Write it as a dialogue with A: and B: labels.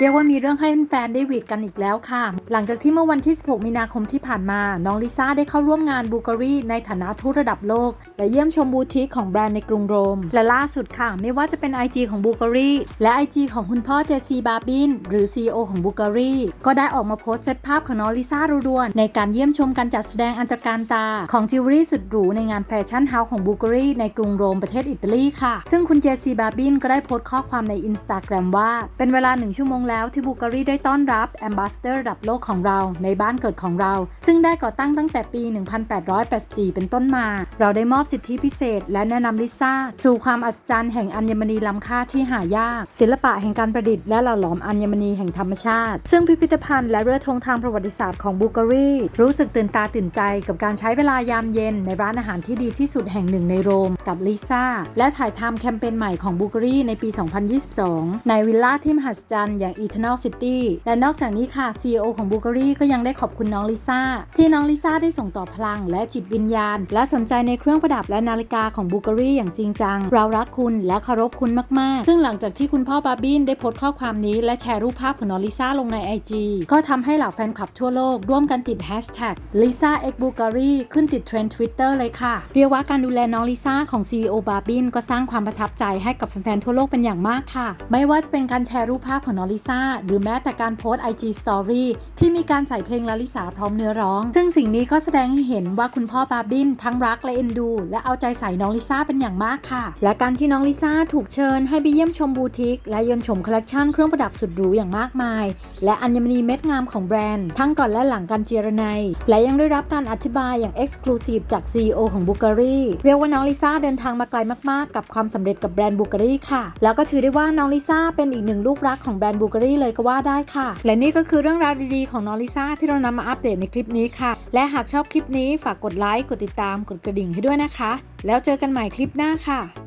A: เรียกว่ามีเรื่องให้แฟนได้หวีดกันอีกแล้วค่ะ หลังจากที่เมื่อวันที่ 16 มีนาคมที่ผ่านมา น้องลิซ่าได้เข้าร่วมงานบูการีในฐานะทูตระดับโลก และเยี่ยมชมบูติกของแบรนด์ในกรุงโรม และล่าสุดค่ะ ไม่ว่าจะเป็น IG ของบูการีและ IG ของคุณพ่อเจซีบาบินหรือ CEO ของบูการีก็ได้ออกมาโพสต์เซตภาพของน้องลิซ่ารัวๆในการเยี่ยมชมการจัดแสดงอันตรการตา ของจิวเวลรี่สุดหรูในงานแฟชั่นเฮาส์ของบูการีในกรุงโรมประเทศอิตาลีค่ะ ซึ่งคุณเจซีบาบินก็ได้โพสต์ข้อความในอินสตาแกรมว่าเป็นเวลาหนึ่งชั่วโมงแล้วที่บูการีได้ต้อนรับแอมบาสเดอร์ระดับโลกของเราในบ้านเกิดของเรา ซึ่งได้ก่อตั้งตั้งแต่ปี 1884 เป็นต้นมา เราได้มอบสิทธิพิเศษ และแนะนำลิซ่าสู่ความอัศจรรย์แห่งอัญมณีล้ำค่าที่หายาก ศิลปะแห่งการประดิษฐ์และหล่อหลอมอัญมณีแห่งธรรมชาติ ซึ่งพิพิธภัณฑ์และเรือธงทางประวัติศาสตร์ของบูการีรู้สึกตื่นตาตื่นใจกับการใช้เวลายามเย็น ในร้านอาหารที่ดีที่สุดแห่งหนึ่งในโรม กับลิซ่าและถ่ายทำแคมเปญใหม่ของบูการีในปี 2022 ในวิลล่าที่มหัศจรรย์อย่าง Eternal City และนอกจากนี้ค่ะ CEO ของบูการี่ก็ยังได้ขอบคุณน้องลิซ่า ที่น้องลิซ่าได้ส่งต่อพลังและจิตวิญญาณ และสนใจในเครื่องประดับและนาฬิกาของบูการี่อย่างจริงจัง เรารักคุณและเคารพคุณมาก ๆ ซึ่งหลังจากที่คุณพ่อบาร์บินได้โพสต์ข้อความนี้ และแชร์รูปภาพของน้องลิซ่าลงใน IG ก็ทำให้เหล่าแฟนคลับทั่วโลกร่วมกันติด Hashtag Lisa X Bulgari ขึ้นติดเทรนด์ Twitter เลยค่ะ เรียกว่าการดูแลน้องลิซ่าของ CEO บาร์บินก็สร้างความประทับใจให้กับแฟนๆทั่วโลกเป็นอย่างมากค่ะ ไม่ว่าจะเป็นการแชร์รูปภาพของน้องลิซ่า หรือแม้แต่การโพสต์ IG Story ที่มีการใส่เพลงลาลิสาพร้อมเนื้อร้อง ซึ่งสิ่งนี้ก็แสดงให้เห็นว่าคุณพ่อบาบินทั้งรักและเอ็นดู และเอาใจใส่น้องลิซ่าเป็นอย่างมากค่ะ และการที่น้องลิซ่าถูกเชิญให้ไปเยี่ยมชมบูติก และยนชมคอลเลกชันเครื่องประดับสุดหรูอย่างมากมาย และอัญมณีเม็ดงามของแบรนด์ ทั้งก่อนและหลังการเจรไนยและยังได้รับการอธิบายอย่างเอ็กซ์คลูซีฟจาก CEO ของบูการีเรียกว่าน้องลิซ่าเดินทางมาไกลมากๆ กับความสำเร็จกับแบรนด์บูการีค่ะ แล้วก็ถือได้ว่าน้องลิซ่าเป็นอีกหนึ่งลูกรักของแบรนด์บูการีเลยก็ว่าได้ค่ะ และนี่ก็คือเรื่องราวดีๆของน้องลิซ่าที่เรานำมาอัปเดตในคลิปนี้ค่ะ และหากชอบคลิปนี้ฝากกดไลค์กดติดตามกดกระดิ่งให้ด้วยนะคะ แล้วเจอกันใหม่คลิปหน้าค่ะ